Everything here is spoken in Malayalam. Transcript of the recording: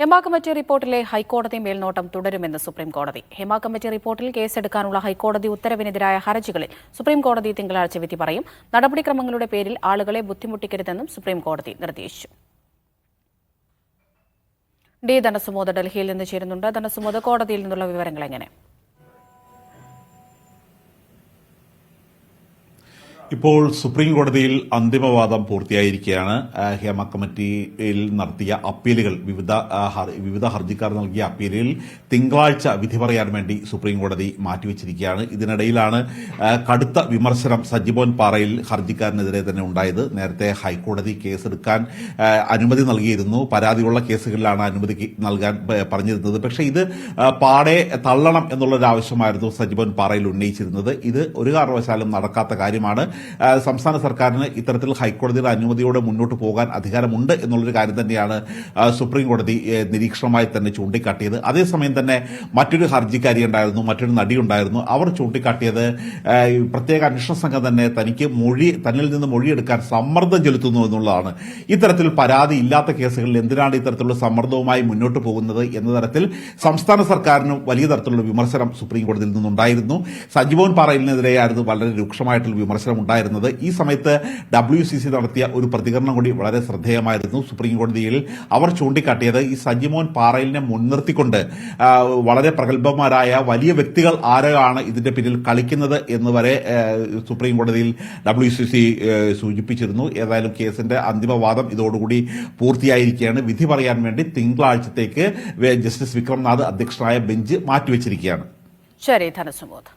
ഹെമ കമ്മിറ്റി റിപ്പോർട്ടിലെ ഹൈക്കോടതി മേൽനോട്ടം തുടരുമെന്ന് സുപ്രീം കോടതി കമ്മിറ്റി റിപ്പോർട്ടിൽ കേസെടുക്കാനുള്ള ഹൈക്കോടതി ഉത്തരവിനെതിരായ ഹർജികളിൽ സുപ്രീം കോടതി തിങ്കളാഴ്ച വിധി പറയും. നടപടിക്രമങ്ങളുടെ പേരിൽ ആളുകളെ ബുദ്ധിമുട്ടിക്കരുതെന്നും സുപ്രീം കോടതി നിർദ്ദേശിച്ചു. ഡി. ധനസുമോദ് ഡൽഹിയിൽ നിന്ന് ചേരുന്നുണ്ട്. ധനസുമോദ് കോടതിയിൽ നിന്നുള്ള വിവരങ്ങൾ എങ്ങനെ? ഇപ്പോൾ സുപ്രീം കോടതിയിൽ അന്തിമവാദം പൂർത്തിയായിരിക്കുകയാണ്. ഹേമ കമ്മിറ്റിയിൽ നടത്തിയ അപ്പീലുകൾ വിവിധ വിവിധ ഹർജിക്കാർ നൽകിയ അപ്പീലിൽ തിങ്കളാഴ്ച വിധി പറയാൻ വേണ്ടി സുപ്രീം കോടതി മാറ്റിവെച്ചിരിക്കുകയാണ്. ഇതിനിടയിലാണ് കടുത്ത വിമർശനം സജിബോൻ പാറയിൽ ഹർജിക്കാരനെതിരെ തന്നെ ഉണ്ടായത്. നേരത്തെ ഹൈക്കോടതി കേസെടുക്കാൻ അനുമതി നൽകിയിരുന്നു. പരാതിയുള്ള കേസുകളിലാണ് അനുമതി നൽകാൻ പറഞ്ഞിരുന്നത്. പക്ഷേ ഇത് പാടെ തള്ളണം എന്നുള്ളൊരു ആവശ്യമായിരുന്നു സജിബോൻ പാറയിൽ ഉന്നയിച്ചിരുന്നത്. ഇത് ഒരു കാരണവശാലും നടക്കാത്ത കാര്യമാണ്. സംസ്ഥാന സർക്കാരിന് ഇത്തരത്തിൽ ഹൈക്കോടതിയുടെ അനുമതിയോടെ മുന്നോട്ട് പോകാൻ അധികാരമുണ്ട് എന്നുള്ളൊരു കാര്യം തന്നെയാണ് സുപ്രീം കോടതി നിരീക്ഷണമായി തന്നെ ചൂണ്ടിക്കാട്ടിയത്. അതേസമയം തന്നെ മറ്റൊരു ഹർജിക്കാരി ഉണ്ടായിരുന്നു മറ്റൊരു നടി ഉണ്ടായിരുന്നു. അവർ ചൂണ്ടിക്കാട്ടിയത് പ്രത്യേക അന്വേഷണ സംഘം തന്നെ തനിക്ക് മൊഴി തന്നിൽ നിന്ന് മൊഴിയെടുക്കാൻ സമ്മർദ്ദം ചെലുത്തുന്നു എന്നുള്ളതാണ്. ഇത്തരത്തിൽ പരാതി ഇല്ലാത്ത കേസുകളിൽ എന്തിനാണ് ഇത്തരത്തിലുള്ള സമ്മർദ്ദവുമായി മുന്നോട്ട് പോകുന്നത് എന്ന തരത്തിൽ സംസ്ഥാന സർക്കാരിനും വലിയ തരത്തിലുള്ള വിമർശനം സുപ്രീം കോടതിയിൽ നിന്നുണ്ടായിരുന്നു. സജിബോൻ പാറയിലിനെതിരെയായിരുന്നു വളരെ രൂക്ഷമായിട്ടുള്ള വിമർശനം ഉണ്ടായിരുന്നത്. ഈ സമയത്ത് ഡബ്ല്യു സി സി നടത്തിയ ഒരു പ്രതികരണം കൂടി വളരെ ശ്രദ്ധേയമായിരുന്നു. സുപ്രീം കോടതിയിൽ അവർ ചൂണ്ടിക്കാട്ടിയത് ഈ സജിമോൻ പാറയിലിനെ മുൻനിർത്തിക്കൊണ്ട് വളരെ പ്രഗത്ഭന്മാരായ വലിയ വ്യക്തികൾ ആരാണ് ഇതിന്റെ പിന്നിൽ കളിക്കുന്നത് എന്ന് വരെ സുപ്രീം കോടതിയിൽ ഡബ്ല്യു സി സി സൂചിപ്പിച്ചിരുന്നു. ഏതായാലും കേസിന്റെ അന്തിമവാദം ഇതോടുകൂടി പൂർത്തിയായിരിക്കുകയാണ്. വിധി പറയാൻ വേണ്ടി തിങ്കളാഴ്ചത്തേക്ക് ജസ്റ്റിസ് വിക്രംനാഥ് അധ്യക്ഷനായ ബെഞ്ച് മാറ്റിവെച്ചിരിക്കുകയാണ്. ശരി ധനസുമോദ്